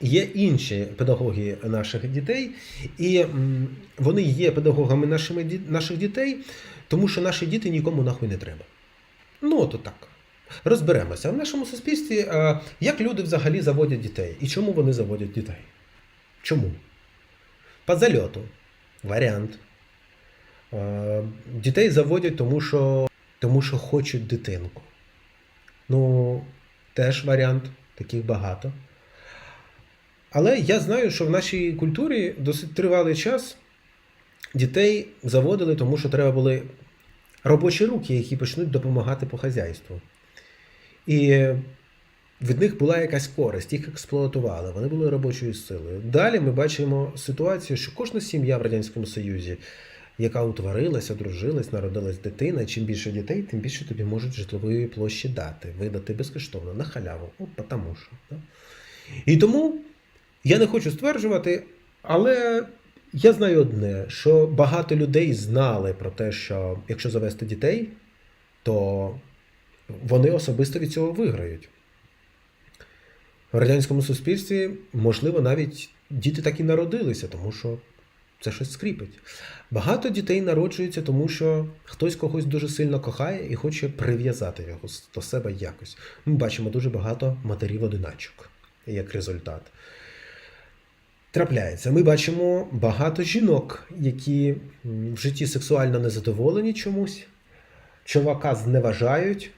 Є інші педагоги наших дітей, і вони є педагогами нашими, наших дітей, тому що наші діти нікому нахуй не треба. Ну, от так. Розберемося. В нашому суспільстві, як люди взагалі заводять дітей і чому вони заводять дітей? Чому? По зальоту. Варіант. Дітей заводять, тому що, тому що хочуть дитинку. Ну, теж варіант, таких багато. Але я знаю, що в нашій культурі досить тривалий час дітей заводили, тому що треба були робочі руки, які почнуть допомагати по хазяйству. І від них була якась користь, їх експлуатували, вони були робочою силою. Далі ми бачимо ситуацію, що кожна сім'я в Радянському Союзі, яка утворилася, одружилась, народилась дитина, чим більше дітей, тим більше тобі можуть житлової площі дати, видати безкоштовно, на халяву. От потому що. Да? І тому я не хочу стверджувати, але я знаю одне, що багато людей знали про те, що якщо завести дітей, то вони особисто від цього виграють. В радянському суспільстві, можливо, навіть діти так і народилися, тому що це щось скріпить. Багато дітей народжується, тому що хтось когось дуже сильно кохає і хоче прив'язати його до себе якось. Ми бачимо дуже багато матерів-одиначок як результат. Трапляється. Ми бачимо багато жінок, які в житті сексуально незадоволені чомусь, чувака зневажають,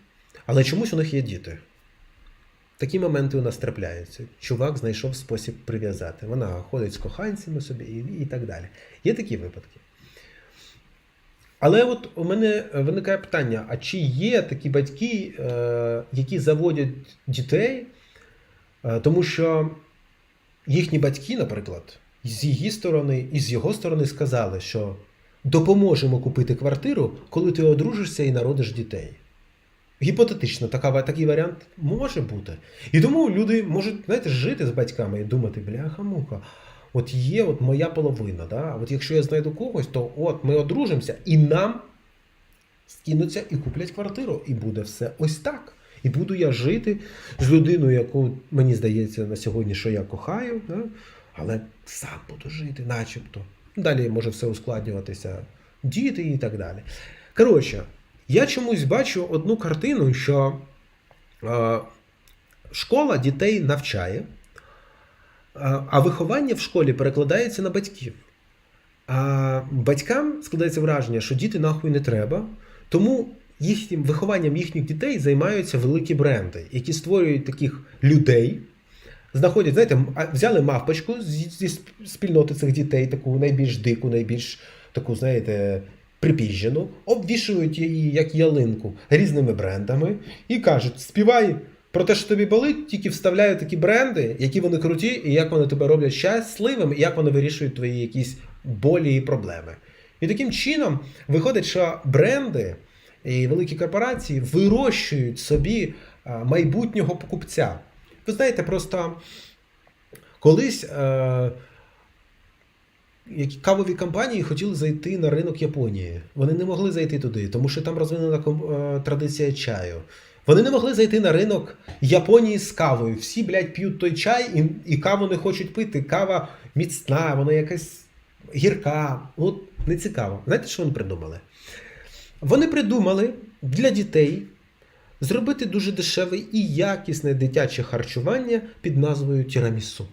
але чомусь у них є діти. Такі моменти у нас трапляються. Чувак знайшов спосіб прив'язати. Вона ходить з коханцями собі і, і так далі. Є такі випадки. Але от у мене виникає питання: а чи є такі батьки, е, які заводять дітей, е, тому що їхні батьки, наприклад, з її сторони і з його сторони сказали, що допоможемо купити квартиру, коли ти одружишся і народиш дітей. Гіпотетично, така, такий варіант може бути. І тому люди можуть, знаєте, жити з батьками і думати, бляха-муха, от є от моя половина. Да? От якщо я знайду когось, то от ми одружимося і нам скинуться і куплять квартиру. І буде все ось так. І буду я жити з людиною, яку мені здається на сьогодні, що я кохаю, да? але сам буду жити, начебто. Далі може все ускладнюватися, діти і так далі. Коротше, я чомусь бачу одну картину, що е, школа дітей навчає, е, а виховання в школі перекладається на батьків. А батькам складається враження, що діти нахуй не треба, тому їхнім вихованням їхніх дітей займаються великі бренди, які створюють таких людей. Знаходять, знаєте, взяли мавпочку зі, спільноти цих дітей, таку найбільш дику, найбільш таку, знаєте, припіжену, обвішують її як ялинку різними брендами і кажуть: співай про те, що тобі болить, тільки вставляють такі бренди, які вони круті, і як вони тебе роблять щасливим, і як вони вирішують твої якісь болі і проблеми. І таким чином виходить, що бренди і великі корпорації вирощують собі майбутнього покупця. Ви знаєте, просто колись е, кавові компанії хотіли зайти на ринок Японії. Вони не могли зайти туди, тому що там розвинена е, традиція чаю. Вони не могли зайти на ринок Японії з кавою. Всі, блядь, п'ють той чай і, і каву не хочуть пити. Кава міцна, вона якась гірка. От не цікаво. Знаєте, що вони придумали? Вони придумали для дітей зробити дуже дешеве і якісне дитяче харчування під назвою тірамісу.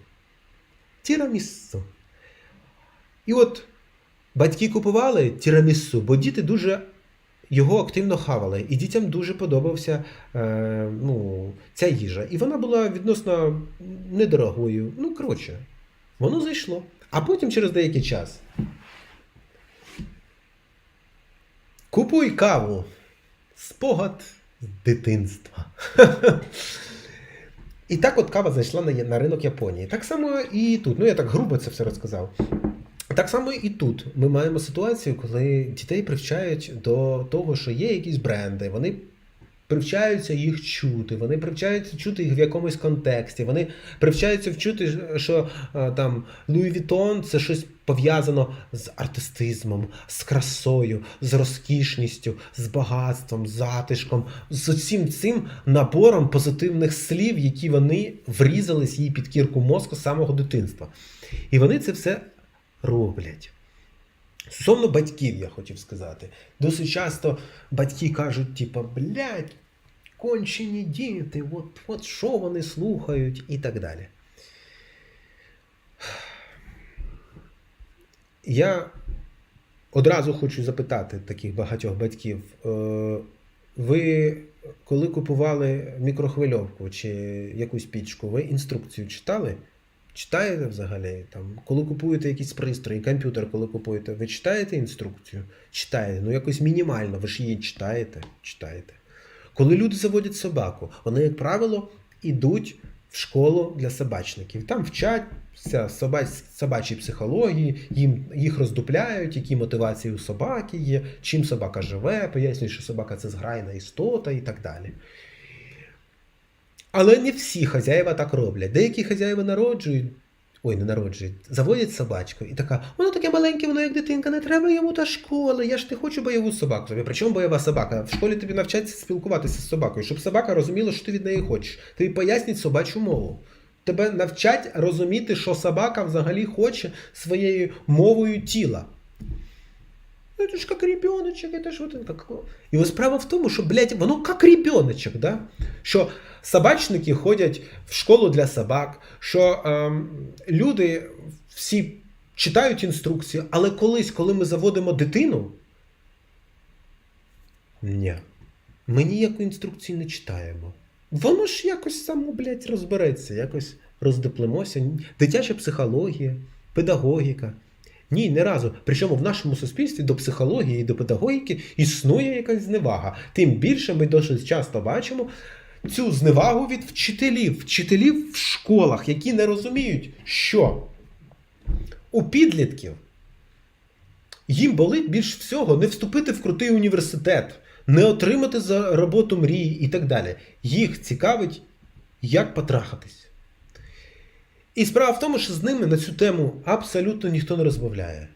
Тірамісу. І от батьки купували тірамісу, бо діти дуже його активно хавали, і дітям дуже подобався е, ну, ця їжа. І вона була відносно недорогою. Ну, коротше, воно зайшло. А потім через деякий час. Купуй каву. Спогад з дитинства. І так от кава зайшла на, на ринок Японії. Так само і тут. Ну, я так грубо це все розказав. Так само і тут ми маємо ситуацію, коли дітей привчають до того, що є якісь бренди, вони привчаються їх чути, вони привчаються чути їх в якомусь контексті, вони привчаються вчути, що е, там Луї Вітон це щось пов'язано з артистизмом, з красою, з розкішністю, з багатством, з затишком, з усім цим набором позитивних слів, які вони врізались їй під кірку мозку з самого дитинства. І вони це все роблять. Стосовно батьків, я хотів сказати. Досить часто батьки кажуть, типа, блядь, кончені діти, от, от що вони слухають і так далі. Я одразу хочу запитати таких багатьох батьків. е, Ви коли купували мікрохвильовку чи якусь пічку, ви інструкцію читали? Читаєте взагалі? Там, коли купуєте якісь пристрої, комп'ютер, коли купуєте, ви читаєте інструкцію? Читаєте, ну якось мінімально, ви ж її читаєте? Читаєте. Коли люди заводять собаку, вони, як правило, ідуть в школу для собачників. Там вчать собач, собачій психології, їм, їх роздупляють, які мотивації у собаки є, чим собака живе, пояснюють, що собака це зграйна істота і так далі. Але не всі хазяїва так роблять. Деякі хазяїви народжують, ой, не народжують, заводять собачку і така, воно таке маленьке, воно як дитинка, не треба йому та школи. Я ж не хочу бойову собаку. Тобі, Причому бойова собака? В школі тобі навчаться спілкуватися з собакою, щоб собака розуміла, що ти від неї хочеш. Тобі пояснять собачу мову. Тебе навчать розуміти, що собака взагалі хоче своєю мовою тіла. Ну, это ж как ребеночек, это ж вот это как... І ось справа в тому, що, блядь, воно як ребеночек, да? що собачники ходять в школу для собак, що ем, люди всі читають інструкцію, але колись, коли ми заводимо дитину, ні, ми ніяку інструкцію не читаємо. Воно ж якось само, блядь, розбереться, якось роздиплемося. Дитяча психологія, педагогіка. Ні, не разу. Причому в нашому суспільстві до психології і до педагогіки існує якась зневага. Тим більше ми досить часто бачимо цю зневагу від вчителів, вчителів в школах, які не розуміють, що у підлітків їм болить більш всього не вступити в крутий університет, не отримати за роботу мрії і так далі. Їх цікавить, як потрахатись. І справа в тому, що з ними на цю тему абсолютно ніхто не розмовляє.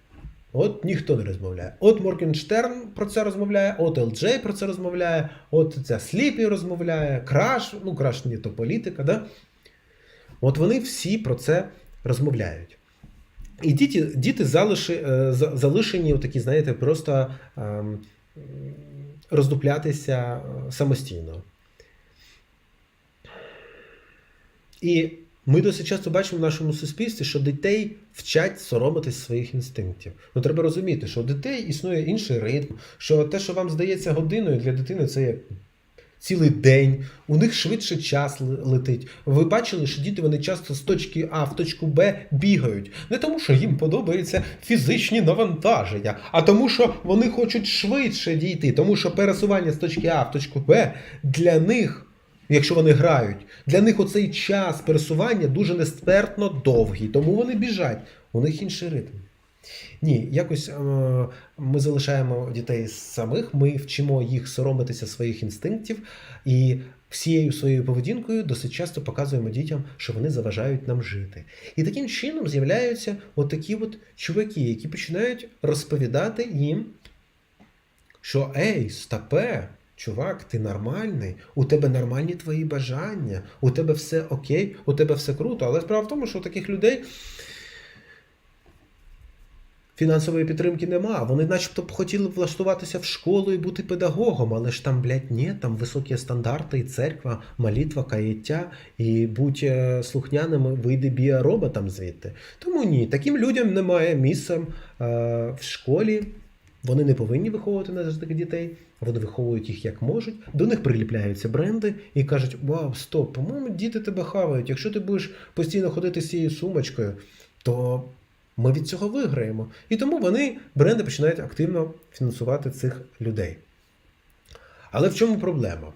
От ніхто не розмовляє. От Моргенштерн про це розмовляє, от LJ про це розмовляє, от ця Сліпі розмовляє, Краш, ну Краш не то політика, да? От вони всі про це розмовляють. І діти, діти залиши, е, залишені, такі, знаєте, просто ем, роздуплятися е, самостійно. І ми досить часто бачимо в нашому суспільстві, що дітей вчать соромитись своїх інстинктів. Ну треба розуміти, що у дітей існує інший ритм, що те, що вам здається годиною, для дитини це як цілий день, у них швидше час летить. Ви бачили, що діти вони часто з точки А в точку Б бігають. Не тому, що їм подобаються фізичні навантаження, а тому, що вони хочуть швидше дійти, тому що пересування з точки А в точку Б для них. Якщо вони грають, для них оцей час пересування дуже нестерпно довгий, тому вони біжать. У них інший ритм. Ні, якось е, ми залишаємо дітей самих, ми вчимо їх соромитися своїх інстинктів і всією своєю поведінкою досить часто показуємо дітям, що вони заважають нам жити. І таким чином з'являються от такі от чуваки, які починають розповідати їм, що ей, стопе, чувак, ти нормальний, у тебе нормальні твої бажання, у тебе все окей, у тебе все круто. Але справа в тому, що у таких людей фінансової підтримки нема. Вони начебто б хотіли влаштуватися в школу і бути педагогом, але ж там, блядь, ні, там високі стандарти, і церква, молитва, каяття, і будь е, слухняними, вийди біороботам звідти. Тому ні, таким людям немає місця е, в школі. Вони не повинні виховувати нас таких дітей, вони виховують їх як можуть. До них приліпляються бренди і кажуть: Вау, стоп, по-моєму, діти тебе хавають. Якщо ти будеш постійно ходити з цією сумочкою, то ми від цього виграємо. І тому вони, бренди, починають активно фінансувати цих людей. Але в чому проблема?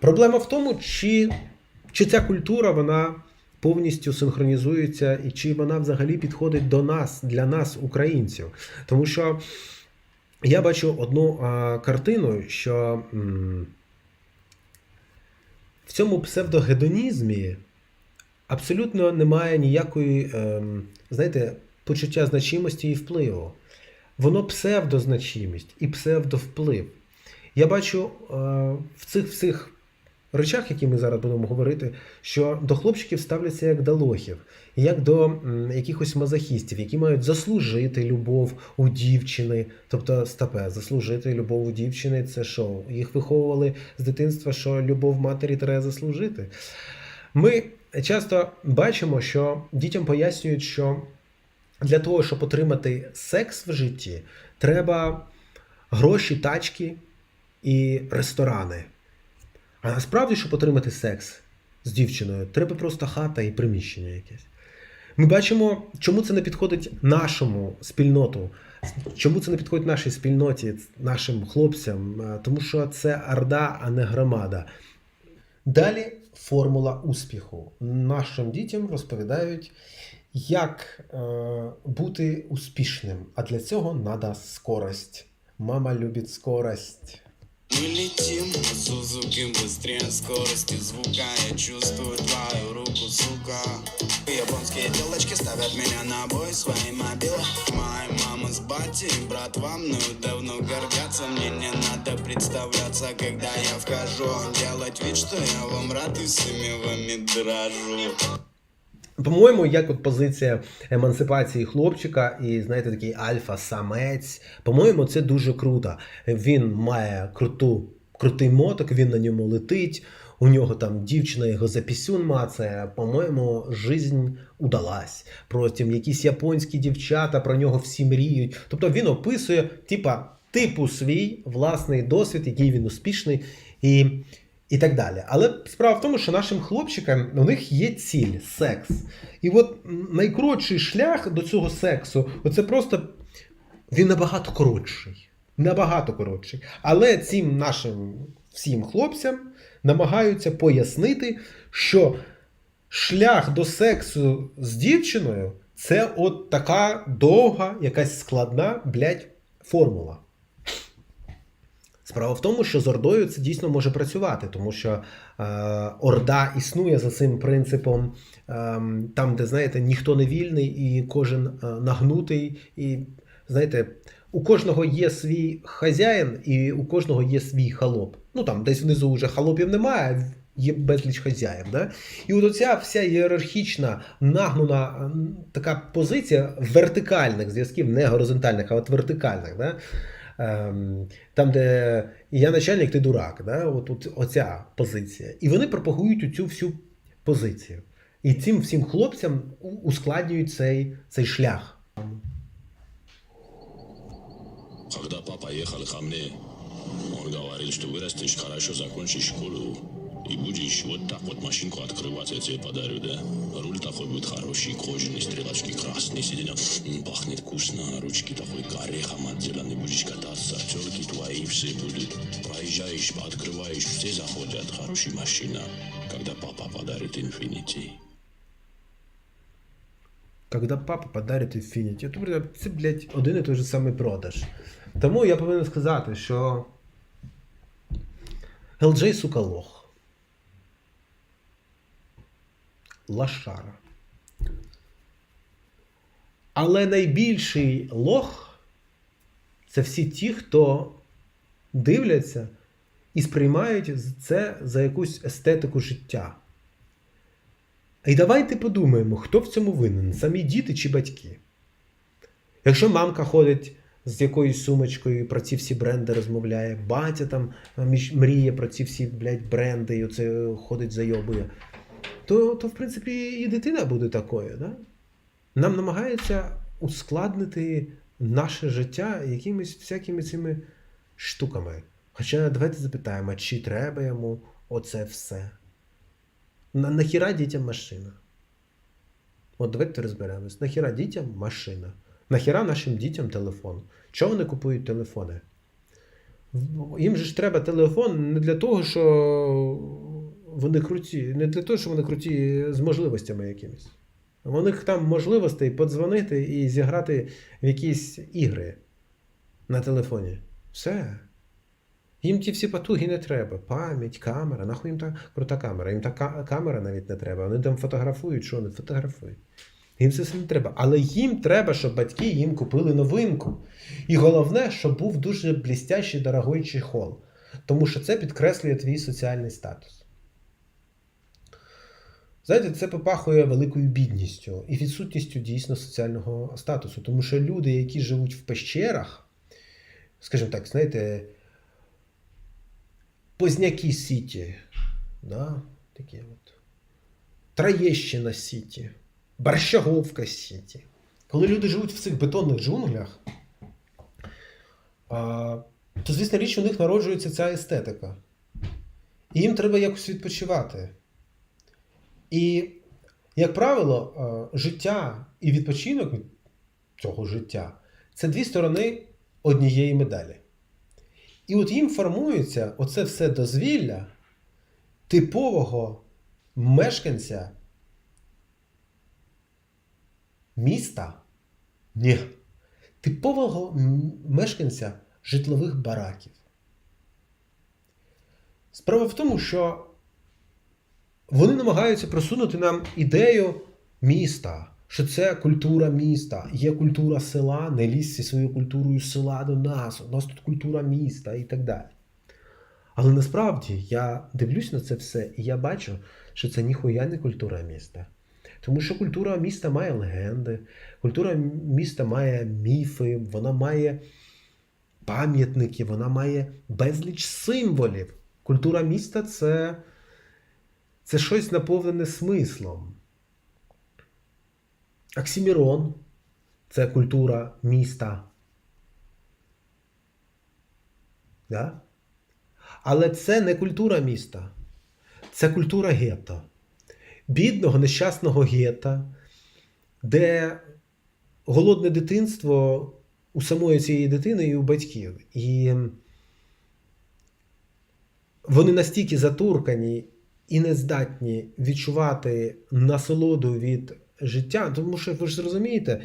Проблема в тому, чи, чи ця культура вона повністю синхронізується, і чи вона взагалі підходить до нас, для нас, українців. Тому що я бачу одну а, картину, що м, в цьому псевдогедонізмі абсолютно немає ніякої, е знаєте, почуття значимості і впливу. Воно псевдозначимість і псевдовплив. Я бачу е, в цих всіх речах, які ми зараз будемо говорити, що до хлопчиків ставляться як до лохів, як до якихось мазохістів, які мають заслужити любов у дівчини. Тобто, стапе, заслужити любов у дівчини це що? Їх виховували з дитинства, що любов матері треба заслужити. Ми часто бачимо, що дітям пояснюють, що для того, щоб отримати секс в житті, треба гроші, тачки і ресторани. А насправді, щоб отримати секс з дівчиною, треба просто хата і приміщення якесь. Ми бачимо, чому це не підходить нашому спільноту, чому це не підходить нашій спільноті, нашим хлопцям, тому що це орда, а не громада. Далі формула успіху. Нашим дітям розповідають, як е, бути успішним. А для цього треба скорость. Мама любить скорость. Мы летим на Сузуки быстрее скорости звука. Я чувствую твою руку, сука. Японские телочки ставят меня на бой свои мобилы. Моя мама с батей, братва мною давно гордятся. Мне не надо представляться, когда я вхожу. Делать вид, что я вам рад и всеми вами дрожу По-моєму, як от позиція емансипації хлопчика і, знаєте, такий альфа-самець. По-моєму, це дуже круто. Він має круту, крутий моток, він на ньому летить. У нього там дівчина його за пісюн мацає. По-моєму, жизнь удалась. Потім якісь японські дівчата про нього всі мріють. Тобто він описує, типа, типу свій власний досвід, який він успішний. І і так далі. Але справа в тому, що нашим хлопчикам у них є ціль секс. І от найкоротший шлях до цього сексу, оце просто він набагато коротший. Набагато коротший. Але цим нашим всім хлопцям намагаються пояснити, що шлях до сексу з дівчиною це от така довга, якась складна, блядь, формула. Справа в тому, що з Ордою це дійсно може працювати, тому що е, Орда існує за цим принципом, е, там, де, знаєте, ніхто не вільний і кожен е, нагнутий. І знаєте, у кожного є свій хазяїн, і у кожного є свій халоп. Ну там десь внизу вже халопів немає, є безліч хазяїв. Да? І от оця вся ієрархічна, нагнуна така позиція вертикальних зв'язків, не горизонтальних, а от вертикальних. Да? Ем, Там, де я начальник, ти дурак, да? от, от, оця позиція. І вони пропагують цю всю позицію. І цим всім хлопцям ускладнюють цей, цей шлях. Когда папа ехал ко мне, он говорил, что вырастешь, хорошо закончишь школу и будешь вот так вот машинку открывать, я тебе подарю, да? Руль такой будет хороший, кожаный, стрелочки красные, сиденья, пахнет вкусно, ручки такой горехом отделаны, будешь кататься, телки твои все будут. Проезжаешь, открываешь, все заходят, хорошая машина, когда папа подарит Infinity. Когда папа подарить Infinity. То, блядь, це, блядь, один і той же самий продаж. Тому я повинен сказати, що LJ, сука, лох. Лашара. Але найбільший лох це всі ті, хто дивляться і сприймають це за якусь естетику життя. І давайте подумаємо, хто в цьому винен, самі діти чи батьки. Якщо мамка ходить з якоюсь сумочкою про ці всі бренди розмовляє, батя там мріє про ці всі блядь, бренди і оце ходить зайобує, то, то в принципі і дитина буде такою. Да? Нам намагаються ускладнити наше життя якимись всякими цими штуками. Хоча давайте запитаємо, чи треба йому оце все. На, нахіра дітям машина? От давайте розберемось. Нахіра дітям машина? Нахіра нашим дітям телефон? Чого вони купують телефони? Їм же ж треба телефон не для того, що вони круті, не для того, що вони круті з можливостями якимись. У них там можливостей подзвонити і зіграти в якісь ігри. на телефоні. Все. Їм ті всі потуги не треба. Пам'ять, камера. Нахуй їм та крута камера. Їм та камера навіть не треба. Вони там фотографують, що вони фотографують. Їм це все не треба. Але їм треба, щоб батьки їм купили новинку. І головне, щоб був дуже блістящий дорогой чехол. Тому що це підкреслює твій соціальний статус. Знаєте, це попахує великою бідністю і відсутністю дійсно соціального статусу. Тому що люди, які живуть в пещерах, скажімо так, знаєте, Позняки Сіті, да, такі от, Троєщина Сіті, Борщаговка Сіті. Коли люди живуть в цих бетонних джунглях, то, звісно, річ, у них народжується ця естетика. І їм треба якось відпочивати. І, як правило, життя і відпочинок від цього життя це дві сторони однієї медалі. І от їм формується оце все дозвілля типового мешканця міста. Ні. Типового мешканця житлових бараків. Справа в тому, що вони намагаються просунути нам ідею міста, що це культура міста, є культура села, не лізь зі своєю культурою села до нас, у нас тут культура міста і так далі. Але насправді я дивлюсь на це все і я бачу, що це ніхуя не культура міста. Тому що культура міста має легенди, культура міста має міфи, вона має пам'ятники, вона має безліч символів. Культура міста це, це щось наповнене смислом. Оксімірон це культура міста. Да? Але це не культура міста, це культура гетто. Бідного, нещасного гетто, де голодне дитинство у самої цієї дитини і у батьків. І вони настільки затуркані і не здатні відчувати насолоду від життя, тому що ви ж зрозумієте,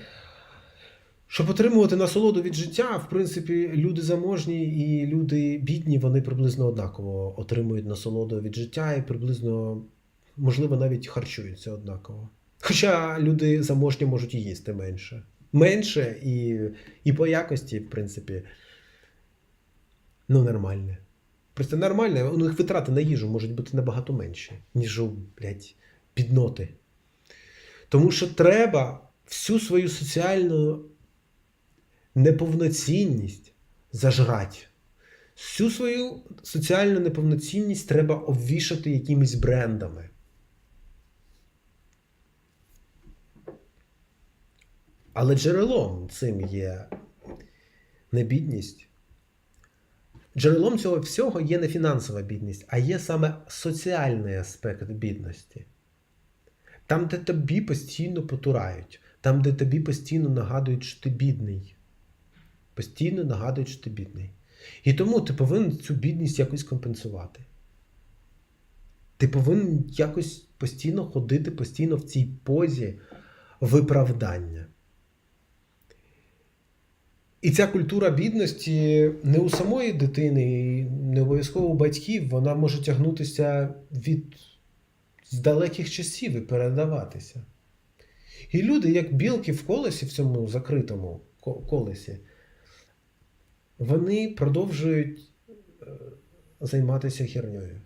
щоб отримувати насолоду від життя, в принципі, люди заможні і люди бідні, вони приблизно однаково отримують насолоду від життя і приблизно, можливо, навіть харчуються однаково. Хоча люди заможні можуть їсти менше. Менше і, і по якості, в принципі, ну, нормальне. Просто нормальне, у них витрати на їжу можуть бути набагато менші, ніж у, блядь, бідноти. Тому що треба всю свою соціальну неповноцінність зажрати. Всю свою соціальну неповноцінність треба обвішати якимись брендами. Але джерелом цим є не бідність. Джерелом цього всього є не фінансова бідність, а є саме соціальний аспект бідності. Там, де тобі постійно потурають, там, де тобі постійно нагадують, що ти бідний. Постійно нагадують, що ти бідний. І тому ти повинен цю бідність якось компенсувати. Ти повинен якось постійно ходити постійно в цій позі виправдання. І ця культура бідності не у самої дитини, не обов'язково у батьків, вона може тягнутися від з далеких часів і передаватися. І люди, як білки в колесі, в цьому закритому колесі, вони продовжують е, займатися херньою.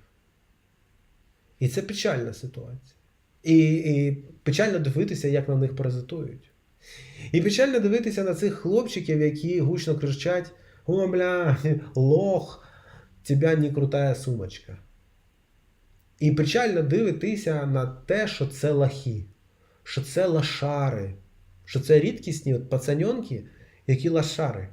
І це печальна ситуація. І, і печально дивитися, як на них паразитують. І печально дивитися на цих хлопчиків, які гучно кричать: О, бля, лох, тебя не крутая сумочка. І печально дивитися на те, що це лахи, що це лашари, що це рідкісні от пацаньонки, які лашари,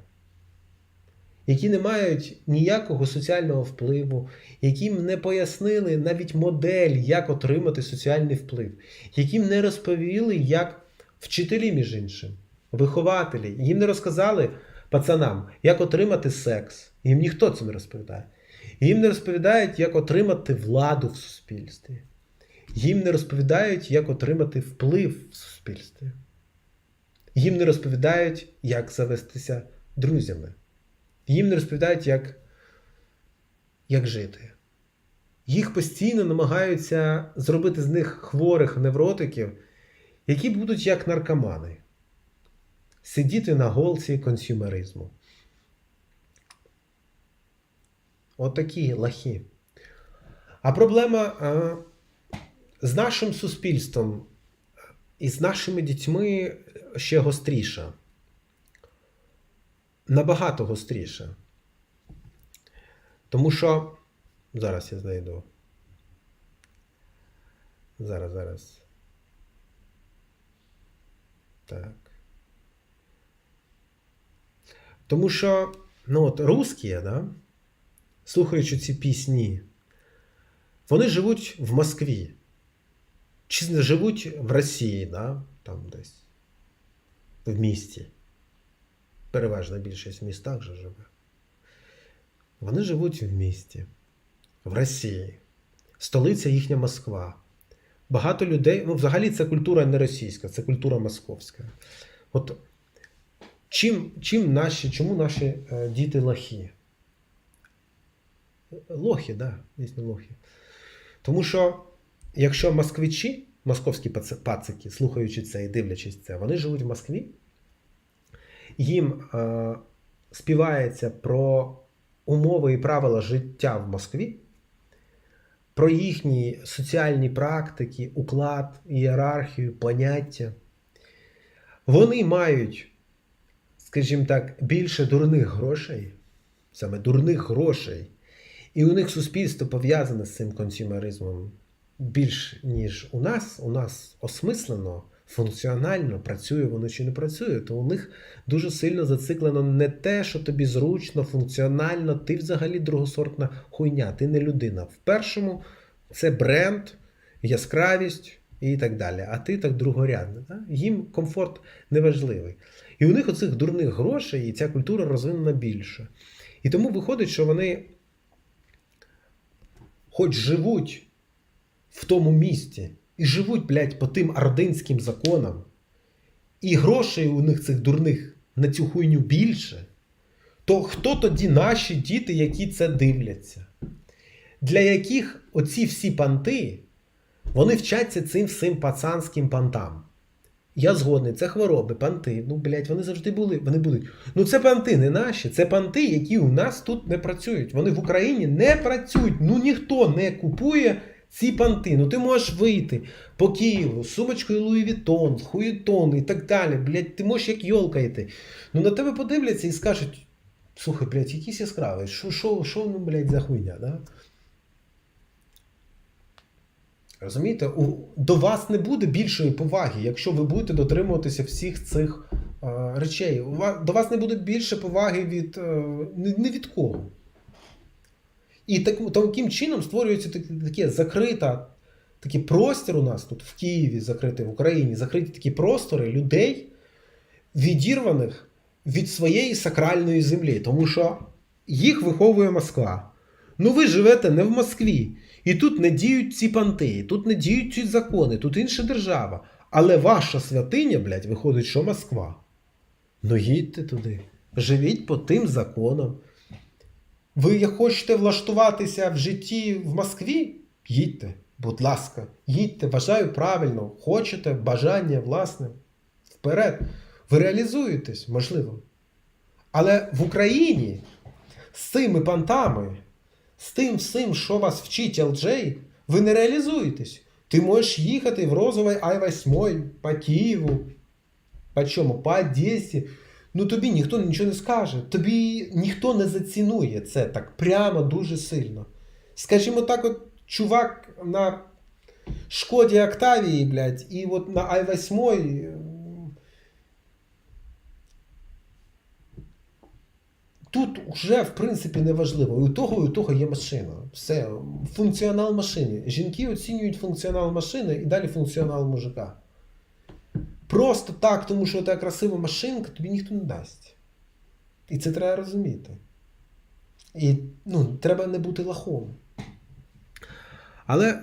які не мають ніякого соціального впливу, яким не пояснили навіть модель, як отримати соціальний вплив, яким не розповіли, як вчителі, між іншим, вихователі, їм не розказали пацанам, як отримати секс. Їм ніхто це не розповідає. Їм не розповідають, як отримати владу в суспільстві. Їм не розповідають, як отримати вплив в суспільстві. Їм не розповідають, як завестися друзями. їм не розповідають, як, як жити. Їх постійно намагаються зробити з них хворих невротиків, які будуть як наркомани. Сидіти на голці консюмеризму. Отакі лахи. А проблема а, з нашим суспільством і з нашими дітьми ще гостріша. Набагато гостріша. Тому що. Зараз я знайду. Зараз, зараз. Так. Тому що, ну от, русські, да, слухаючи ці пісні, вони живуть в Москві. Чи живуть в Росії, да, там десь в місті. Переважна більшість в містах же живе. Вони живуть в місті, в Росії. Столиця їхня Москва. Багато людей, ну, взагалі, це культура не російська, це культура московська. От чим, чим наші, чому наші е, діти лохи? Лохи, да, дійсно лохи. Тому що якщо москвичі, московські пацики, слухаючи це і дивлячись це, вони живуть в Москві, їм е, співається про умови і правила життя в Москві, про їхні соціальні практики, уклад, ієрархію, поняття. Вони мають, скажімо так, більше дурних грошей, саме дурних грошей, і у них суспільство пов'язане з цим консюмеризмом більш ніж у нас. У нас осмислено, функціонально працює воно чи не працює, то у них дуже сильно зациклено не те, що тобі зручно, функціонально, ти взагалі другосортна хуйня, ти не людина. В першому це бренд, яскравість і так далі. А ти так другорядна. Да? Їм комфорт неважливий. І у них оцих дурних грошей, і ця культура розвинена більше. І тому виходить, що вони, хоч живуть в тому місті, і живуть, блядь, по тим ординським законам, і грошей у них цих дурних на цю хуйню більше, то хто тоді наші діти, які це дивляться? Для яких оці всі панти, вони вчаться цим всім пацанським пантам. Я згодний, це хвороби, панти. Ну, блядь, вони завжди були. Вони будуть. Ну, це панти не наші, це панти, які у нас тут не працюють. Вони в Україні не працюють. Ну ніхто не купує ці панти. Ну ти можеш вийти по Києву з сумочкою Луї Вітон, хуєтон і так далі. Блядь, ти можеш як йолка йти. Ну на тебе подивляться і скажуть: слухай, блядь, якийсь яскравий, що, що, що ну, блядь, за хуйня, да? Розумієте, у, до вас не буде більшої поваги, якщо ви будете дотримуватися всіх цих е, речей. У вас, до вас не буде більше поваги від е, не від кого. І так, таким чином створюється так- таке закрита, такий простір у нас тут в Києві, закритий в Україні, закриті такі простори людей, відірваних від своєї сакральної землі, тому що їх виховує Москва. Ну ви живете не в Москві. І тут не діють ці панти, тут не діють ці закони, тут інша держава. Але ваша святиня, блядь, виходить, що Москва. Ну їдьте туди. Живіть по тим законам. Ви хочете влаштуватися в житті в Москві? Їдьте, будь ласка, їдьте, вважаю правильно. Хочете, бажання власне. Вперед. Ви реалізуєтесь, можливо. Але в Україні з цими пантами, з тим всім, що вас вчить LJ, ви не реалізуєтесь. Ти можеш їхати в розовий Ай-8 по Києву, по чому? По Одесі. Ну тобі ніхто нічого не скаже. Тобі ніхто не зацінує це так прямо дуже сильно. Скажімо так, от чувак на Шкоді Октавії, блядь, і от на Ай-8 Тут вже, в принципі, не важливо. І у того, і у того є машина. Все, функціонал машини. Жінки оцінюють функціонал машини і далі функціонал мужика. Просто так, тому що така красива машинка, тобі ніхто не дасть. І це треба розуміти. І ну, треба не бути лахом. Але